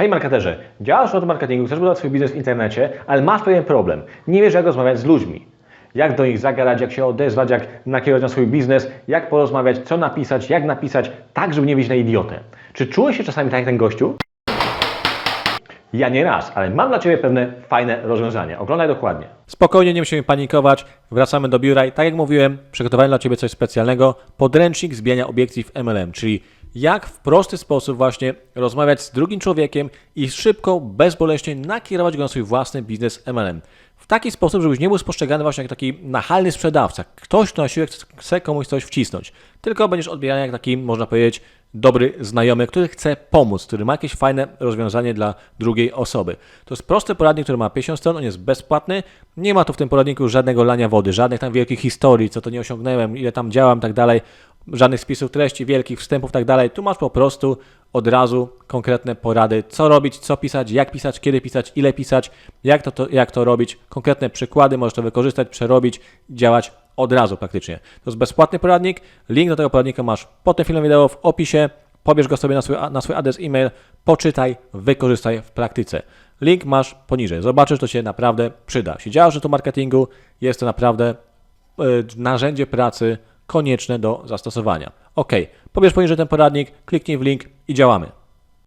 Hej marketerze, działasz w marketingu, chcesz budować swój biznes w internecie, ale masz pewien problem. Nie wiesz jak rozmawiać z ludźmi. Jak do nich zagadać, jak się odezwać, jak nakierować na swój biznes, jak porozmawiać, co napisać, jak napisać, tak żeby nie być na idiotę. Czy czułeś się czasami tak jak ten gościu? Ja nie raz, ale mam dla Ciebie pewne fajne rozwiązanie. Oglądaj dokładnie. Spokojnie, nie musimy panikować. Wracamy do biura i tak jak mówiłem, przygotowałem dla Ciebie coś specjalnego. Podręcznik zbijania obiekcji w MLM, czyli jak w prosty sposób właśnie rozmawiać z drugim człowiekiem i szybko, bezboleśnie nakierować go na swój własny biznes MLM. W taki sposób, żebyś nie był spostrzegany właśnie jak taki nachalny sprzedawca. Ktoś, kto na siłę chce komuś coś wcisnąć. Tylko będziesz odbierany jak taki, można powiedzieć, dobry znajomy, który chce pomóc, który ma jakieś fajne rozwiązanie dla drugiej osoby. To jest prosty poradnik, który ma 50 stron, on jest bezpłatny. Nie ma tu w tym poradniku żadnego lania wody, żadnych tam wielkich historii, co to nie osiągnąłem, ile tam działam tak dalej, żadnych spisów treści, wielkich wstępów tak dalej. Tu masz po prostu od razu konkretne porady, co robić, co pisać, jak pisać, kiedy pisać, ile pisać, jak to, to, jak to robić, konkretne przykłady, możesz to wykorzystać, przerobić, działać od razu praktycznie. To jest bezpłatny poradnik. Link do tego poradnika masz pod tym filmem wideo w opisie. Pobierz go sobie na swój, na swój adres e-mail, poczytaj, wykorzystaj w praktyce. Link masz poniżej. Zobaczysz, to się naprawdę przyda. Jeśli działasz w marketingu, jest to naprawdę y, narzędzie pracy konieczne do zastosowania. Ok, pobierz poniżej ten poradnik, kliknij w link i działamy.